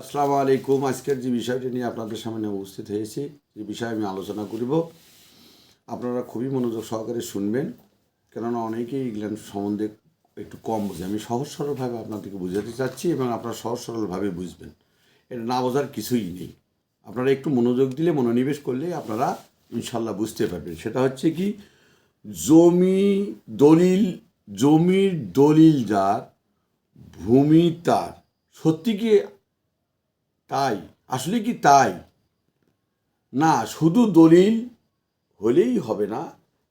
আসসালামু আলাইকুম। আজকের যে বিষয়টি নিয়ে আপনাদের সামনে উপস্থিত হয়েছি, যে বিষয়ে আমি আলোচনা করিব, আপনারা খুবই মনোযোগ সহকারে শুনবেন, কেননা অনেকেই ইংল্যান্ড সম্বন্ধে একটু কম বোঝে। আমি সহজ সরলভাবে আপনাদেরকে বোঝাতে চাচ্ছি এবং আপনারা সহজ সরলভাবে বুঝবেন। এটা না বোঝার কিছুই নেই। আপনারা একটু মনোযোগ দিলে, মনোনিবেশ করলে আপনারা ইনশাল্লাহ বুঝতে পারবেন। সেটা হচ্ছে কি, জমি দলিল, জমির দলিল যার ভূমি তার। সত্যি কি তাই, আসলে কি তাই? না, শুধু দলিল হলেই হবে না।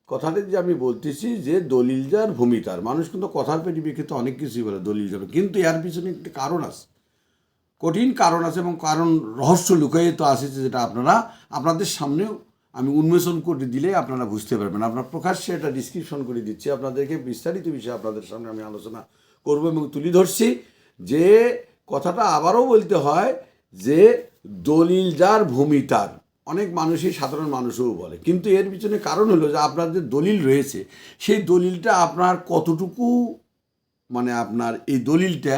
কথাটা যে আমি বলতেছি যে দলিল যার ভূমি তার। মানুষ কিন্তু কথার পরিপ্রেক্ষিতে অনেক কিছুই বলে, দলিল যার কিন্তু এর পিছনে একটি কারণ আছে। কঠিন কারণ আছে এবং কারণ রহস্য লুকায়িত আছে যেটা আপনারা, আপনাদের সামনেও আমি উন্মোচন করে দিলে আপনারা বুঝতে পারবেন। আপনার প্রকাশ্যে এটা ডিসক্রিপশন করে দিচ্ছি। আপনাদেরকে বিস্তারিত বিষয়ে আপনাদের সামনে আমি আলোচনা করব এবং তুলে ধরছি যে কথাটা আবারও বলতে হয় যে দলিল যার ভূমি তার। অনেক মানুষই সাধারণ মানুষও বলে। কিন্তু এর পিছনে কারণ হলো যে আপনার যে দলিল রয়েছে, সেই দলিলটা আপনার কতটুকু মানে আপনার এই দলিলটা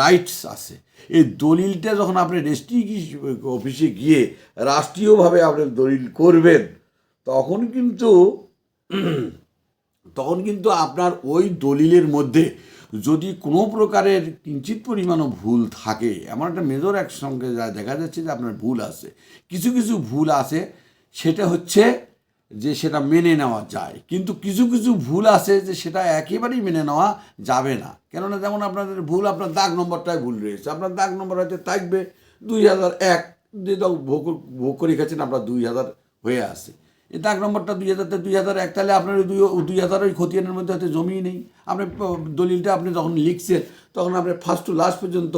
রাইটস আছে। এই দলিলটা যখন আপনি রেজিস্ট্রি অফিসে গিয়ে রাষ্ট্রীয়ভাবে আপনি দলিল করবেন, তখন কিন্তু তখন কিন্তু আপনার ওই দলিলের মধ্যে যদি কোনো প্রকারের কিঞ্চিত পরিমাণও ভুল থাকে, এমন একটা মেজর একসঙ্গে যা দেখা যাচ্ছে যে আপনার ভুল আছে, কিছু কিছু ভুল আছে, সেটা হচ্ছে যে সেটা মেনে নেওয়া যায়। কিন্তু কিছু কিছু ভুল আছে যে সেটা একেবারেই মেনে নেওয়া যাবে না। কেননা যেমন আপনাদের ভুল, আপনার দাগ নম্বরটাই ভুল রয়েছে। আপনার দাগ নম্বর হয়তো থাকবে দুই হাজার এক দাও ভোগ ভোগ করে গেছেন আপনার দুই হাজার হয়ে এই দাগ নম্বরটা দুই হাজার দুই হাজার এক তাহলে আপনার দুই দুই হাজার ওই খতিয়ানের মধ্যে হয়তো জমি নেই। আপনি দলিলটা আপনি যখন লিখছেন তখন আপনি ফার্স্ট টু লাস্ট পর্যন্ত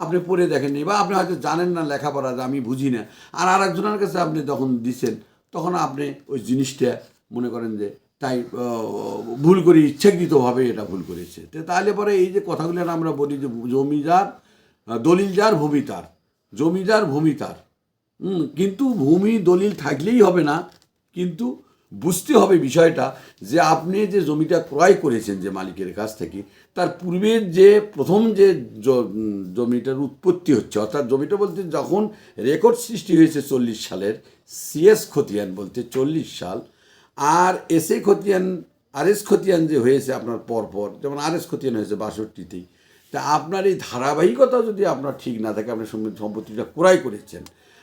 আপনি পড়ে দেখেননি বা আপনি হয়তো জানেন না লেখাপড়া যে আমি বুঝি না। আর আর একজনের কাছে আপনি যখন দিচ্ছেন তখন আপনি ওই জিনিসটা মনে করেন যে তাই ভুল করে ইচ্ছাকৃতভাবে এটা ভুল করেছে। তো তাহলে পরে এই যে কথাগুলো আমরা বলি যে জমিদার আহ, দলিল যার ভূমি তার জমিদার ভূমি তার কিন্তু ভূমি দলিল থাকলেই হবে না। কিন্তু বুঝতে হবে বিষয়টা যে আপনি যে জমিটা ক্রয় করেছেন যে মালিকের কাছ থেকে, তার পূর্বের যে প্রথম যে জমিটার উৎপত্তি হচ্ছে, অর্থাৎ জমিটা বলতে যখন রেকর্ড সৃষ্টি হয়েছে চল্লিশ সালের সিএস খতিয়ান বলতে চল্লিশ সাল, আর এসএ খতিয়ান, আর এস খতিয়ান যে হয়েছে আপনার পরপর, যেমন আর এস খতিয়ান হয়েছে বাষট্টিতেই, তা আপনার এই ধারাবাহিকতা যদি আপনার ঠিক না থাকে, আপনি সম্পত্তিটা ক্রয় করেছেন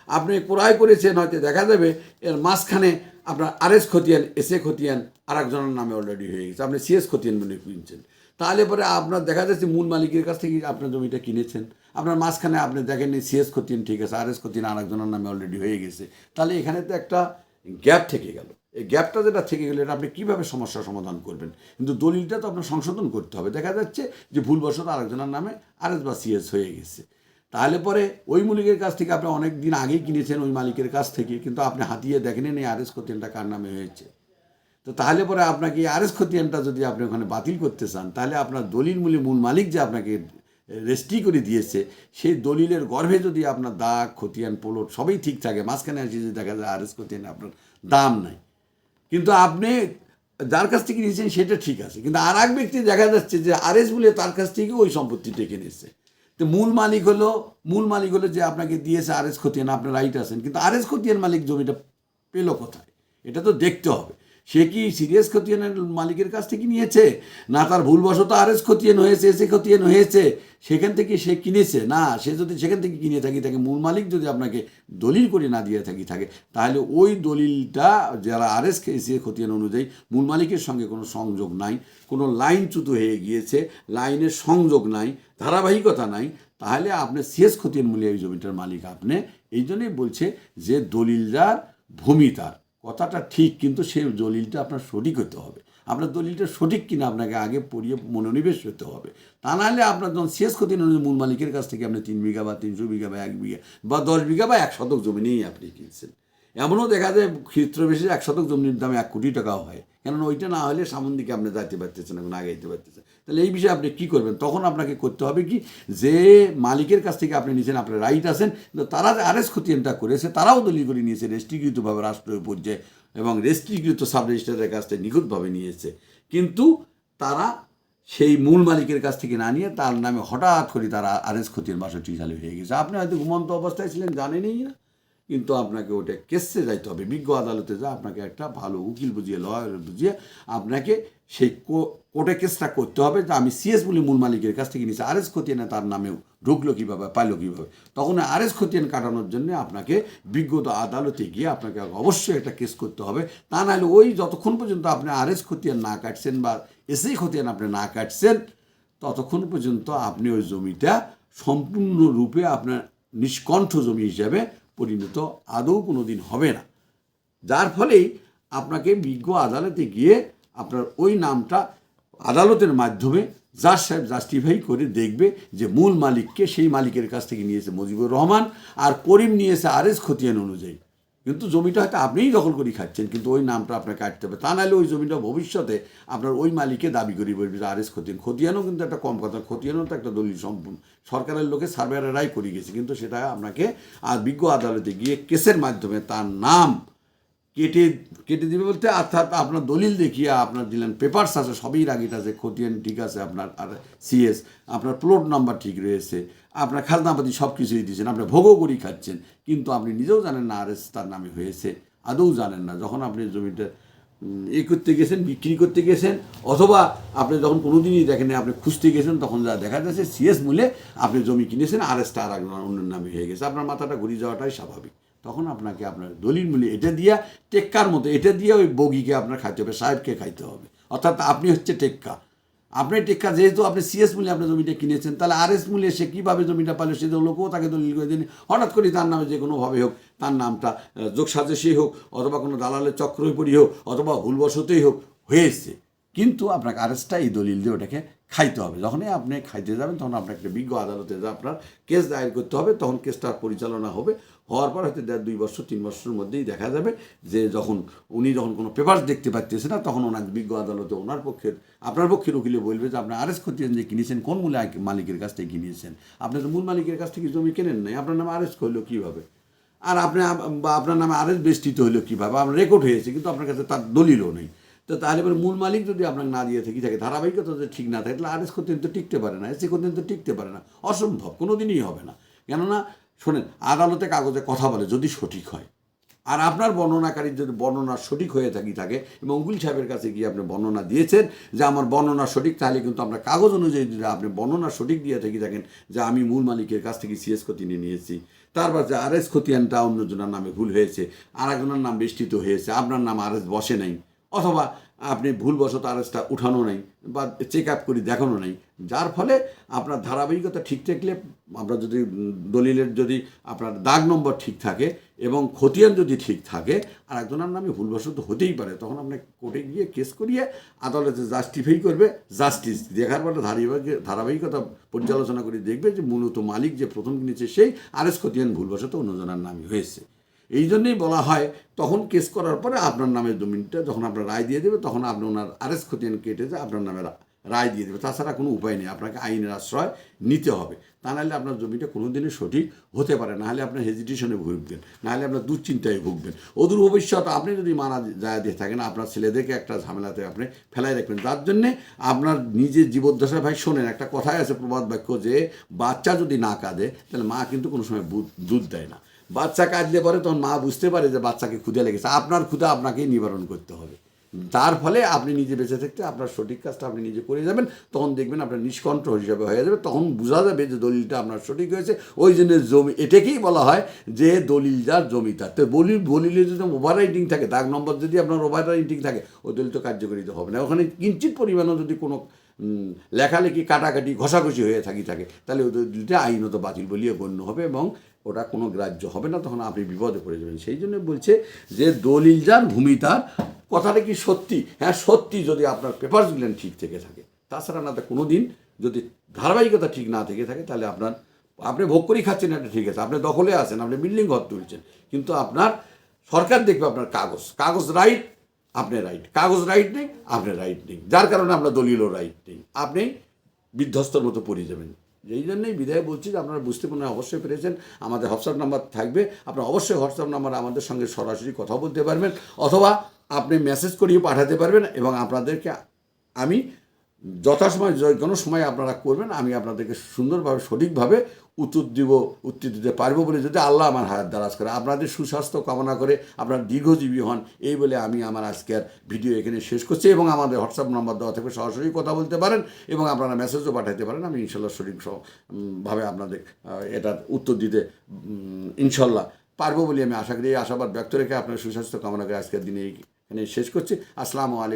আপনি ক্রয় করেছেন, হয়তো দেখা যাবে, এর মাঝখানে আপনার আর এস খতিয়ান, এস এ খতিয়ান আর একজনের নামে অলরেডি হয়ে গেছে। আপনি সিএস খতিয়ান মনে কিনছেন। তাহলে পরে আপনার দেখা যাচ্ছে মূল মালিকের কাছ থেকে আপনার জমিটা কিনেছেন। আপনার মাঝখানে আপনি দেখেন সিএস খতিয়ান ঠিক আছে আর এস খতিয়ান আর একজনের নামে অলরেডি হয়ে গেছে। তাহলে এখানে তো একটা গ্যাপ থেকে গেল। এই গ্যাপটা যেটা থেকে গেলে, এটা আপনি কীভাবে সমস্যার সমাধান করবেন? কিন্তু দলিলটা তো আপনার সংশোধন করতে হবে। দেখা যাচ্ছে যে ভুলবশত আরেকজনের নামে আর এস বা সিএস হয়ে গেছে। তাহলে পরে ওই মালিকের কাছ থেকে আপনি অনেক দিন আগেই কিনেছেন ওই মালিকের কাছ থেকে, কিন্তু আপনি হাতিয়ে দেখেন এই আর এস খতিয়ানটা কার নামে হয়েছে। তো তাহলে পরে আপনাকে আর এস খতিয়ানটা যদি আপনি ওখানে বাতিল করতে চান, তাহলে আপনার দলিল মূল্য মূল মালিক যে আপনাকে রেজিস্ট্রি করে দিয়েছে, সেই দলিলের গর্ভে যদি আপনার দাগ, খতিয়ান, পোলট সবই ঠিক থাকে, মাঝখানে আসি যদি দেখা যায় আর এস খতিয়ান আপনার দাম নাই। কিন্তু আপনি যার কাছ থেকে নিয়েছেন সেটা ঠিক আছে, কিন্তু আর এক ব্যক্তি দেখা যাচ্ছে যে আর এস বলে তার কাছ থেকে ওই সম্পত্তিটা কিনেছে তো মূল মালিক হলো, মূল মালিক হলো যে আপনাকে দিয়েছে আর এস খতিয়ান আপনার রাইট আছেন। কিন্তু আর এস খতিয়ান মালিক জমিটা পেল কোথায়? এটা তো দেখতে হবে। সে কি সিরিয়াস খতিয়ানের মালিকের কাছ থেকে নিয়েছে? না তার ভুলবশত আর এস খতিয়ান হয়েছে এসে খতিয়ান হয়েছে। সেখান থেকে সে কিনেছে? না, সে যদি সেখান থেকে কিনে থাকি থাকে মূল মালিক যদি আপনাকে দলিল করে না দিয়ে থাকি, থাকে, তাহলে ওই দলিলটা যারা আর এস এসে খতিয়ান অনুযায়ী মূল মালিকের সঙ্গে কোনো সংযোগ নাই, কোনো লাইনচ্যুত হয়ে গিয়েছে, লাইনের সংযোগ নাই, ধারাবাহিকতা নাই, তাহলে আপনি শেষ খতিয়ান মূল্যে এই জমিটার মালিক আপনি। এই জন্যই বলছে যে দলিলদার ভূমি তার। কথাটা ঠিক, কিন্তু সেই দলিলটা আপনার সঠিক হতে হবে। আপনার দলিলটা সঠিক কিনা আপনাকে আগে পড়িয়ে মনোনিবেশ হতে হবে। তা নাহলে আপনার যখন শেষ ক্ষতি মূল মালিকের কাছ থেকে আপনি তিন বিঘা বা তিনশো বিঘা বা এক বিঘা বা দশ বিঘা বা এক শতক জমি নিয়েই আপনি কিনছেন। এমনও দেখা যায় ক্ষেত্র বেশি এক শতক জমির দাম এক কোটি টাকাও হয়। কেননা ওইটা না হলে সামন দিকে আপনি যাইতে পারতেছেন এখন আগাইতে পারতেছেন। তাহলে এই বিষয়ে আপনি কী করবেন? তখন আপনাকে করতে হবে কি? যে মালিকের কাছ থেকে আপনি নিয়েছেন, আপনার রাইট আছেন তারা যে আরএস খতিয়ানটা করেছে, তারাও দলিল করে নিয়েছে, রেস্ট্রিকৃতভাবে রাষ্ট্রীয় পর্যায়ে এবং রেস্ট্রিকৃত সাব রেজিস্ট্রারের কাছ থেকে নিখুঁতভাবে নিয়েছে। কিন্তু তারা সেই মূল মালিকের কাছ থেকে না নিয়ে তার নামে হঠাৎ করে তার আরএস খতিয়ান বাষট্টি সালে হয়ে গেছে। আপনি হয়তো ঘুমন্ত অবস্থায় ছিলেন, জানেনই না। কিন্তু আপনাকে ওটা কেসে যাইতে হবে। বিজ্ঞ আদালতে যা আপনাকে একটা ভালো উকিল বুঝিয়ে লয়ার বুঝিয়ে আপনাকে সেই কোর্টে কেসটা করতে হবে যে আমি সিএস বলে মূল মালিকের কাছ থেকে নিয়েছি। আরএস খতিয়ানে তার নামেও ঢুকলো কীভাবে, পাইলো কীভাবে। তখন আরএস খতিয়ান কাটানোর জন্য আপনাকে বিজ্ঞত আদালতে গিয়ে আপনাকে অবশ্যই একটা কেস করতে হবে। তা নাহলে ওই যতক্ষণ পর্যন্ত আপনি আরএস খতিয়ান না কাটছেন বা এসএই খতিয়ান আপনি না কাটছেন, ততক্ষণ পর্যন্ত আপনি ওই জমিটা সম্পূর্ণরূপে আপনার নিষ্কণ্ঠ জমি হিসাবে পরিণত আদৌ কোনো দিন হবে না। যার ফলেই আপনাকে বিজ্ঞ আদালতে গিয়ে আপনার ওই নামটা আদালতের মাধ্যমে জাজ সাহেব জাস্টিফাই করে দেখবে যে মূল মালিককে সেই মালিকের কাছ থেকে নিয়েছে মুজিবুর রহমান আর করিম নিয়েছে আরএস খতিয়ান অনুযায়ী। কিন্তু জমিটা হয়তো আপনিই দখল করে খাচ্ছেন, কিন্তু ওই নামটা আপনাকে কাটতে হবে। তা নাহলে ওই জমিটা ভবিষ্যতে আপনার ওই মালিকে দাবি করি বলবে আর এস খতিয়ান খতিয়ানও কিন্তু একটা কম কথা খতিয়ানও তো একটা দলিল সম্পূর্ণ। সরকারের লোকে সার্ভেয়ারেরাই করে গেছে, কিন্তু সেটা আপনাকে আর বিজ্ঞ আদালতে গিয়ে কেসের মাধ্যমে তার নাম কেটে কেটে দিবে বলতে অর্থাৎ আপনার দলিল দেখিয়ে আপনার দিলেন পেপারস আছে, সবই রাগিট আছে, খতিয়ান ঠিক আছে আপনার, আর সিএস আপনার প্লট নাম্বার ঠিক রয়েছে, আপনার খাজনাপাতি সব কিছুই দিয়েছেন, আপনি ভোগও করি খাচ্ছেন, কিন্তু আপনি নিজেও জানেন না আর এস তার নামে হয়েছে, আদৌ জানেন না, যখন আপনি জমিটা এ করতে গেছেন, বিক্রি করতে গেছেন, অথবা আপনি যখন কোনো দিনই দেখেন আপনি খুঁজতে গেছেন, তখন যা দেখা যাচ্ছে সিএস মূল্যে আপনি জমি কিনেছেন আর এসটা আর একজন অন্য নামে হয়ে গেছে, আপনার মাথাটা ঘুরিয়ে যাওয়াটাই স্বাভাবিক। তখন আপনাকে আপনার দলিল মূল্যে এটা দিয়া টেক্কার মতো এটা দিয়ে ওই বগিকে আপনার খাইতে হবে সাহেবকে খাইতে হবে। অর্থাৎ আপনি হচ্ছে টেক্কা। আপনার টেক্কা যেহেতু আপনি সিএস মূল্যে আপনার জমিটা কিনেছেন তাহলে আর এস মূল্যে সে কীভাবে জমিটা পালে সে লোকও তাকে দলিল করে দিন হঠাৎ করে তার নামে যে কোনোভাবে হোক তার নামটা আহ, যোগ সাজেশেই হোক অথবা কোনো দালালের চক্রই পড়ি হোক অথবা ভুলবশতই হোক হয়েছে। কিন্তু আপনাকে আরেসটা এই দলিল দিয়ে ওটাকে খাইতে হবে। যখনই আপনি খাইতে যাবেন তখন আপনাকে একটা বিজ্ঞ আদালতে যা আপনার কেস দায়ের করতে হবে তখন কেসটা পরিচালনা হবে। হওয়ার পর হয়তো দেড়, দুই বছর, তিন বছরের মধ্যেই দেখা যাবে যে যখন উনি যখন কোনো পেপার দেখতে পাচ্ছেন না, তখন ওনার বিজ্ঞ আদালতে ওনার পক্ষের, আপনার পক্ষের উকিলে বলবে যে, আপনি আরেস করছেন যে কিনেছেন, কোন মূল্যে মালিকের কাছ থেকে কিনেছেন? আপনি তো মূল মালিকের কাছ থেকে জমি কেনেন নাই, আপনার নামে আরেস্ট করল কীভাবে? আর আপনি বা আপনার নামে আরেস বেষ্টিত হলো কীভাবে? আপনার রেকর্ড হয়েছে, কিন্তু আপনার কাছে তার দলিলও নেই। তো তাহলে এবার মূল মালিক যদি আপনাকে না দিয়ে থাকি থাকে, ধারাবাহিকতা যদি ঠিক না থাকে, তাহলে আরএস করতেন তো টিকতে পারে না এসি করতেন তো টিকতে পারে না। অসম্ভব কোনো দিনই হবে না। কেননা শোনেন, আদালতে কাগজে কথা বলে যদি সঠিক হয়। আর আপনার বর্ণনাকারীর যদি বর্ণনা সঠিক হয়ে থাকি থাকে এবং উকিল সাহেবের কাছে গিয়ে আপনি বর্ণনা দিয়েছেন যে আমার বর্ণনা সঠিক, তাহলে কিন্তু আপনার কাগজ অনুযায়ী যদি আপনি বর্ণনা সঠিক দিয়ে থাকি থাকেন যে আমি মূল মালিকের কাছ থেকে সিএস খতিয়ান নিয়েছি। তারপর যে আর এস খতিয়ানটা অন্যজনের নামে ভুল হয়েছে আর একজনের নাম বেষ্টিত হয়েছে, আপনার নাম আর এস বসে নাই। অথবা আপনি ভুলবশত আরেসটা উঠানো নাই বা চেক আপ করি দেখানো নাই। যার ফলে আপনার ধারাবাহিকতা ঠিক থাকলে আপনার যদি দলিলের যদি আপনার দাগ নম্বর ঠিক থাকে এবং খতিয়ান যদি ঠিক থাকে আর একজনের নামে ভুলবশত হতেই পারে। তখন আপনি কোর্টে গিয়ে কেস করিয়ে আদালতে জাস্টিফাই করবে জাস্টিস দেখার পরে ধারাবাহিক ধারাবাহিকতা পর্যালোচনা করে দেখবে যে মূলত মালিক যে প্রথম কিনেছে সেই আরেস খতিয়ান ভুলবশত অন্যজনের নামে হয়েছে। এই জন্যই বলা হয়, তখন কেস করার পরে আপনার নামে জমিনটা যখন আপনার রায় দিয়ে দেবে, তখন আপনি ওনার আরেস খতিয়ান কেটে যে আপনার নামে রায় দিয়ে দেবে। তাছাড়া কোনো উপায় নেই। আপনাকে আইনের আশ্রয় নিতে হবে। তা নাহলে আপনার জমিটা কোনো দিনই সঠিক হতে পারে নাহলে আপনার হেজিটেশনে ভুগবেন। নাহলে আপনার দুশ্চিন্তায় ভুগবেন। অদূর ভবিষ্যৎ আপনি যদি মানা যায় দিয়ে থাকেন, আপনার ছেলেদেরকে একটা ঝামেলাতে আপনি ফেলাই রাখবেন। তার জন্যে আপনার নিজের জীবদ্দশা ভাই শোনেন, একটা কথাই আছে প্রবাদ বাক্য যে, বাচ্চা যদি না কাঁদে, তাহলে মা কিন্তু কোনো সময় দুধ দেয় না। বাচ্চা কাঁদলে পরে তখন মা বুঝতে পারে যে বাচ্চাকে ক্ষুদে লেগেছে। আপনার ক্ষুদা আপনাকেই নিবারণ করতে হবে। তার ফলে আপনি নিজে বেঁচে থাকতে আপনার সঠিক কাজটা আপনি নিজে করে যাবেন, তখন দেখবেন আপনার নিষ্কণ্ঠ হিসাবে হয়ে যাবে, তখন বোঝা যাবে যে দলিলটা আপনার সঠিক হয়েছে। ওই জন্য জমি, এটাকেই বলা হয় যে দলিল যার জমি তার। তো দলিল দলিলে যদি ওভার থাকে, দাগ নম্বর যদি আপনার ওভার রাইটিং থাকে, ওই দলিল তো কার্যকরিত হবে না। ওখানে কিঞ্চিত পরিমাণও যদি কোনো লেখালেখি, কাটাকাটি, ঘষাঘষি হয়ে থাকি থাকে, তাহলে ওই দলিলটা আইনত বাতিল বলিয়ে গণ্য হবে এবং ওটা কোনো গ্রাহ্য হবে না, তখন আপনি বিপদে পড়ে যাবেন। সেই জন্য বলছে যে দলিল যার, ভূমি তার, কথাটা কি সত্যি? হ্যাঁ সত্যি যদি আপনার পেপারসগুলো ঠিক থেকে থাকে। তাছাড়া না, তো কোনো দিন যদি ধারাবাহিকতা ঠিক না থেকে থাকে, তাহলে আপনার, আপনি ভোগ করেই খাচ্ছেন, এটা ঠিক আছে। আপনি দখলে আছেন, আপনি বিল্ডিং ঘর তুলছেন, কিন্তু আপনার, সরকার দেখবে আপনার কাগজ। কাগজ রাইট আপনি রাইট কাগজ রাইট নেই, আপনি রাইট নেই। যার কারণে আপনার দলিলও রাইট নেই। আপনি বিধ্বস্তর মতো পড়ে যাবেন। এই জন্যই বিধায় বলছি যে আপনারা বুঝতে পারেন অবশ্যই পেরেছেন। আমাদের হোয়াটসঅ্যাপ নাম্বার থাকবে। আপনারা অবশ্যই হোয়াটসঅ্যাপ নাম্বার আমাদের সঙ্গে সরাসরি কথা বলতে পারবেন অথবা আপনি মেসেজ করিয়ে পাঠাতে পারবেন এবং আপনাদেরকে আমি যথাসময় যে কোনো সময় আপনারা করবেন, আমি আপনাদেরকে সুন্দরভাবে, সঠিকভাবে উত্তর দিব, উত্তর দিতে পারব বলে যদি আল্লাহ আমার হায়াত দ্বারাজ করে, আপনাদের সুস্বাস্থ্য কামনা করে আপনার দীর্ঘজীবী হন, এই বলে আমি আমার আজকের ভিডিও এখানে শেষ করছি এবং আমাদের হোয়াটসঅ্যাপ নম্বর দেওয়া থেকে সরাসরি কথা বলতে পারেন এবং আপনারা মেসেজও পাঠাতে পারেন, আমি ইনশাল্লাহ সঠিক ভাবে আপনাদের এটার উত্তর দিতে ইনশাল্লাহ পারব বলে আমি আশা করি, এই আশাবাদ ব্যক্ত রেখে আপনার সুস্বাস্থ্য কামনা করে আজকের দিনে এখানে শেষ করছি। আসসালামু আলাইকুম।